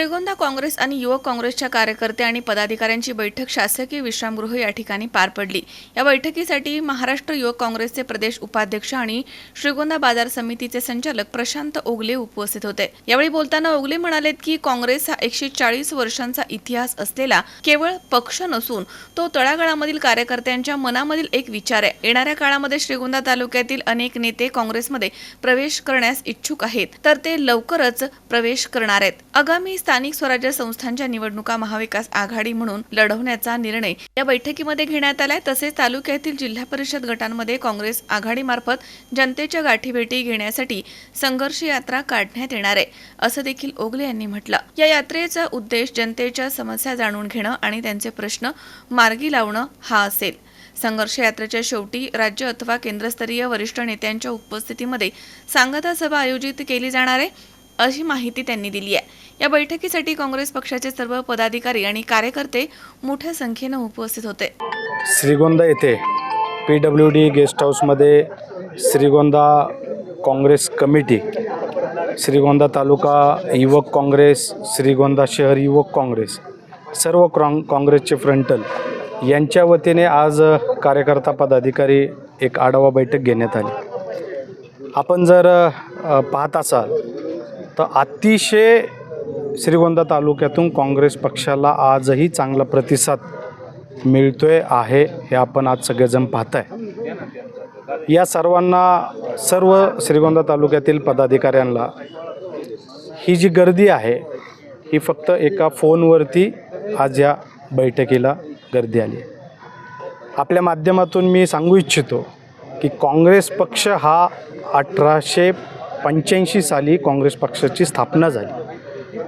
श्रीगोंदा काँग्रेस आणि युवक काँग्रेसच्या कार्यकर्ते आणि पदाधिकाऱ्यांची बैठक शासकीय विश्रामगृह या ठिकाणी पार पडली. या बैठकीसाठी महाराष्ट्र युवक काँग्रेसचे प्रदेश उपाध्यक्ष आणि श्रीगोंदा बाजार समितीचे संचालक प्रशांत ओगले उपस्थित होते. यावेळी बोलताना ओगले म्हणालेत की काँग्रेस हा एकशे चाळीस वर्षांचा इतिहास असलेला केवळ पक्ष नसून तो तळागाळामधील कार्यकर्त्यांच्या मनामधील एक विचार आहे. येणाऱ्या काळामध्ये श्रीगोंदा तालुक्यातील अनेक नेते काँग्रेसमध्ये प्रवेश करण्यास इच्छुक आहेत तर ते लवकरच प्रवेश करणार आहेत. आगामी स्थानिक स्वराज्य संस्थांच्या निवडणुका महाविकास आघाडी म्हणून लढवण्याचा निर्णय या बैठकीमध्ये घेण्यात आलाय. तसेच तालुक्यातील जिल्हा परिषद गटांमध्ये काँग्रेस आघाडीमार्फत जनतेच्या गाठीभेटी घेण्यासाठी संघर्ष यात्रा काढण्यात येणार आहे असं देखील ओगले यांनी म्हटलं. या यात्रेचा उद्देश जनतेच्या समस्या जाणून घेणं आणि त्यांचे प्रश्न मार्गी लावणं हा असेल. संघर्ष यात्रेच्या शेवटी राज्य अथवा केंद्रस्तरीय वरिष्ठ नेत्यांच्या उपस्थितीमध्ये सांगता सभा आयोजित केली जाणार आहे. अशी माहिती त्यांनी दिली आहे. या बैठकीसाठी काँग्रेस पक्षाचे सर्व पदाधिकारी आणि कार्यकर्ते मोठ्या संख्येनं उपस्थित होते. श्रीगोंदा येथे पी डब्ल्यू डी गेस्ट हाऊसमध्ये श्रीगोंदा काँग्रेस कमिटी श्रीगोंदा तालुका युवक काँग्रेस श्रीगोंदा शहर युवक काँग्रेस सर्व काँ काँग्रेसचे फ्रंटल यांच्या वतीने आज कार्यकर्ता पदाधिकारी एक आढावा बैठक घेण्यात आली. आपण जर पाहत असाल तर अतिशय श्रीगोंदा तालुक्यातून काँग्रेस पक्षाला आजही चांगला प्रतिसाद मिळतोय आहे हे आपण आज सगळेजण पाहताय. या सर्वांना सर्व श्रीगोंदा तालुक्यातील पदाधिकाऱ्यांना ही जी गर्दी आहे ही फक्त एका फोनवरती आज या बैठकीला गर्दी आली आपल्या माध्यमातून मी सांगू इच्छितो की काँग्रेस पक्ष हा अठराशे पंच्याऐंशी साली काँग्रेस पक्षाची स्थापना झाली.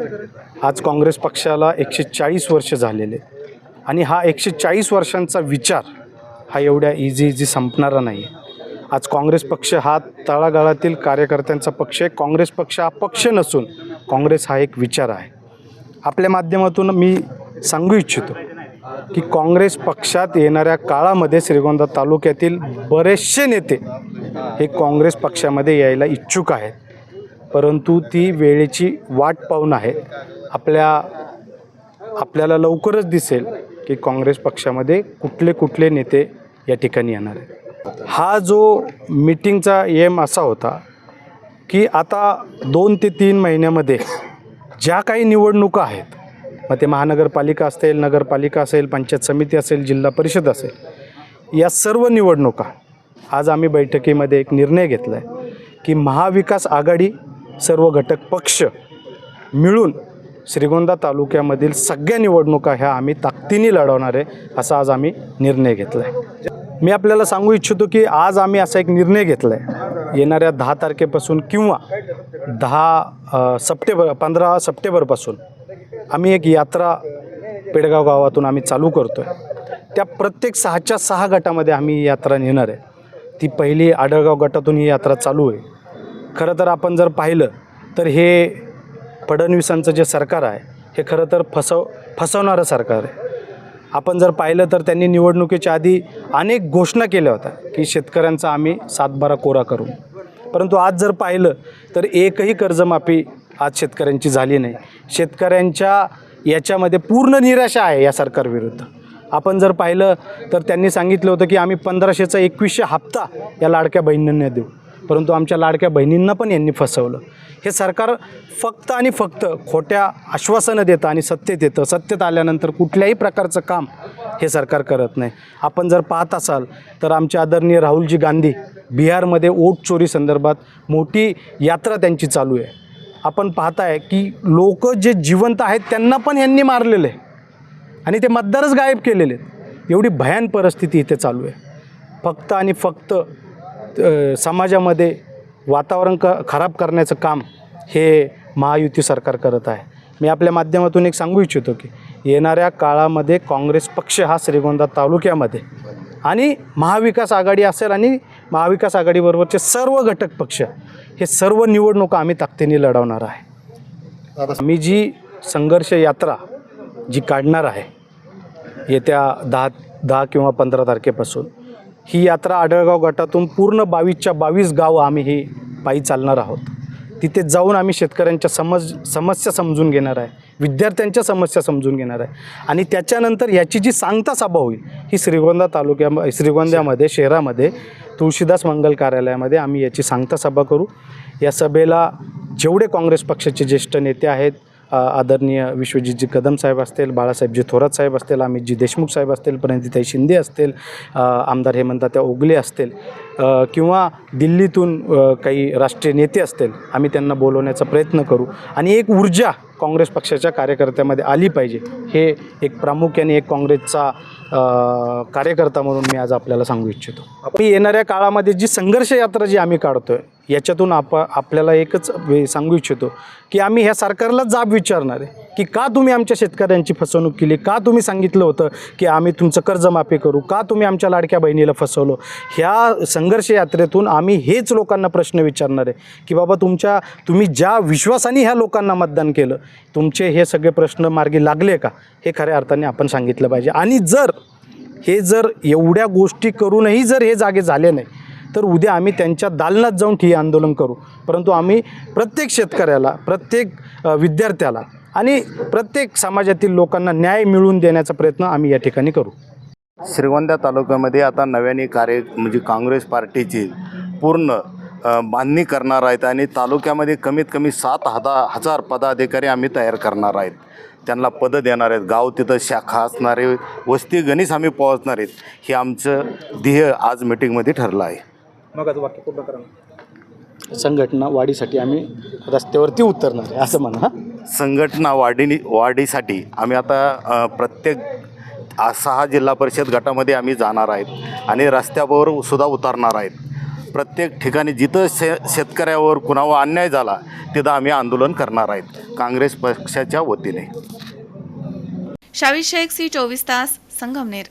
आज काँग्रेस पक्षाला एकशे चाळीस वर्ष झालेले. आणि हा एकशे चाळीस वर्षांचा विचार हा एवढ्या इझी इझी संपणारा नाही आहे आज काँग्रेस पक्ष हा तळागाळातील कार्यकर्त्यांचा पक्ष आहे. काँग्रेस पक्ष हा पक्ष नसून काँग्रेस हा एक विचार आहे. आपल्या माध्यमातून मी सांगू इच्छितो की काँग्रेस पक्षात येणाऱ्या काळामध्ये श्रीगोंदा तालुक्यातील बरेचसे नेते हे काँग्रेस पक्षामध्ये यायला इच्छुक आहेत. परंतु ती वेळेची वाट पाहून आहे आपल्या आपल्याला लवकरच दिसेल की काँग्रेस पक्षामध्ये कुठले कुठले नेते या ठिकाणी येणार आहेत. हा जो मीटिंगचा एम असा होता की आता दोन ते तीन महिन्यामध्ये ज्या काही निवडणुका आहेत मग ते महानगरपालिका असेल नगरपालिका असेल पंचायत समिती असेल जिल्हा परिषद असेल या सर्व निवडणुका आज आम्ही बैठकीमध्ये एक निर्णय घेतला आहे की महाविकास आघाडी सर्व घटक पक्ष मिळून श्रीगोंदा तालुक्यामधील सगळ्या निवडणुका ह्या आम्ही ताकदीने लढवणार आहे असा आज आम्ही निर्णय घेतला आहे मी आपल्याला सांगू इच्छितो की आज आम्ही असा एक निर्णय घेतला आहे येणाऱ्या दहा तारखेपासून किंवा दहा सप्टेंबर पंधरा सप्टेंबरपासून आम्ही एक यात्रा पेडगाव गावातून आम्ही चालू करतो आहे त्या प्रत्येक सहाच्या सहा गटामध्ये आम्ही यात्रा नेणार आहे. ती पहिली आडळगाव गटातून ही यात्रा चालू आहे. खरं तर आपण जर पाहिलं तर हे फडणवीसांचं जे सरकार आहे हे खरं तर फसव फसवणारं सरकार आहे. आपण जर पाहिलं तर त्यांनी निवडणुकीच्या आधी अनेक घोषणा केल्या होत्या की शेतकऱ्यांचा आम्ही सातबारा कोरा करू. परंतु आज जर पाहिलं तर एकही कर्जमाफी आज शेतकऱ्यांची झाली नाही. शेतकऱ्यांच्या याच्यामध्ये पूर्ण निराशा आहे या सरकारविरुद्ध. आपण जर पाहिलं तर त्यांनी सांगितलं होतं की आम्ही पंधराशेचा एकवीसशे हप्ता या लाडक्या बहिणींना देऊ. परंतु आमच्या लाडक्या बहिणींना पण यांनी फसवलं. हे सरकार फक्त आणि फक्त खोट्या आश्वासनं देतं आणि सत्तेत येतं सत्तेत आल्यानंतर कुठल्याही प्रकारचं काम हे सरकार करत नाही. आपण जर पाहत असाल तर आमचे आदरणीय राहुलजी गांधी बिहारमध्ये ओट चोरी संदर्भात मोठी यात्रा त्यांची चालू आहे. आपण पाहताय की लोक जे जिवंत आहेत त्यांना पण यांनी मारलेलं आहे. आणि ते मतदारच गायब केलेले आहेत. एवढी भयान परिस्थिती इथे चालू आहे. फक्त आणि फक्त समाजामध्ये वातावरण क खराब करण्याचं काम हे महायुती सरकार करत आहे. मी आपल्या माध्यमातून एक सांगू इच्छितो की येणाऱ्या काळामध्ये काँग्रेस पक्ष हा श्रीगोंदा तालुक्यामध्ये आणि महाविकास आघाडी असेल आणि महाविकास आघाडीबरोबरचे सर्व घटक पक्ष हे सर्व निवडणुका आम्ही ताकदीने लढवणार आहे. मी जी संघर्ष यात्रा जी काढणार आहे येत्या दहा दहा किंवा पंधरा तारखेपासून. ही यात्रा आडळगाव गटातून पूर्ण बावीसच्या बावीस गावं आम्ही ही पायी चालणार आहोत. तिथे जाऊन आम्ही शेतकऱ्यांच्या समज समस्या समजून घेणार आहे. विद्यार्थ्यांच्या समस्या समजून घेणार आहे. आणि त्याच्यानंतर याची जी सांगता सभा होईल ही श्रीगोंदा तालुक्या श्रीगोंद्यामध्ये शहरामध्ये तुळशीदास मंगल कार्यालयामध्ये आम्ही याची सांगता सभा करू. या सभेला जेवढे काँग्रेस पक्षाचे ज्येष्ठ नेते आहेत आदरणीय विश्वजितजी कदम साहेब असतील बाळासाहेबजी थोरात साहेब असतील अमितजी देशमुख साहेब असतील प्रणितीताई शिंदे असतील आमदार आमदार हेमंतात्या ओगले असतील किंवा दिल्लीतून काही राष्ट्रीय नेते असतील आम्ही त्यांना बोलवण्याचा प्रयत्न करू. आणि एक ऊर्जा काँग्रेस पक्षाच्या कार्यकर्त्यामध्ये आली पाहिजे. हे एक प्रामुख्याने एक काँग्रेसचा कार्यकर्ता म्हणून मी आज आपल्याला सांगू इच्छितो. आपण येणाऱ्या काळामध्ये जी संघर्ष यात्रा जी आम्ही काढतो आहे याच्यातून आप आपल्याला एकच सांगू इच्छितो की आम्ही ह्या सरकारला जाब विचारणार आहे की का तुम्ही आमच्या शेतकऱ्यांची फसवणूक केली? का तुम्ही सांगितलं होतं की आम्ही तुमचं कर्जमाफी करू? का तुम्ही आमच्या लाडक्या बहिणीला फसवलो? ह्या संघर्ष यात्रेतून आम्ही हेच लोकांना प्रश्न विचारणार आहे की बाबा तुमच्या तुम्ही ज्या विश्वासाने ह्या लोकांना मतदान केलं तुमचे हे सगळे प्रश्न मार्गी लागले का? हे खऱ्या अर्थाने आपण सांगितलं पाहिजे. आणि जर हे जर एवढ्या गोष्टी करूनही जर हे जागे झाले नाही तर उद्या आम्ही त्यांच्या दालनात जाऊन ठिय्या आंदोलन करू. परंतु आम्ही प्रत्येक शेतकऱ्याला प्रत्येक विद्यार्थ्याला आणि प्रत्येक समाजातील लोकांना न्याय मिळवून देण्याचा प्रयत्न आम्ही या ठिकाणी करू. श्रीगोंदा तालुक्यामध्ये आता नव्याने कार्य म्हणजे काँग्रेस पार्टीची पूर्ण बांधणी करणार आहेत आणि तालुक्यामध्ये कमीत कमी सात हजार हजार पदाधिकारी आम्ही तयार करणार आहेत. त्यांना पदं देणार आहेत. गाव तिथं शाखा असणारे वस्ती गणित आम्ही पोहोचणार आहेत. हे आमचं ध्येय आज मिटिंगमध्ये ठरलं आहे. मग आता वाक्य पूर्ण करा? संघटना वाढीसाठी आम्ही रस्त्यावरती उतरणार आहे असं म्हणा. संघटना वाढी वाढीसाठी आम्ही आता प्रत्येक सहा जिल्हा परिषद गटामध्ये आम्ही जाणार आहेत आणि रस्त्यावर सुद्धा उतरणार आहेत. प्रत्येक ठिकाणी जिथं शे शेतकऱ्यावर कुणावर अन्याय झाला तिथं आम्ही आंदोलन करणार आहेत. काँग्रेस पक्षाच्या वतीने. शावी शेख सी चोवीस तास संगमनेर.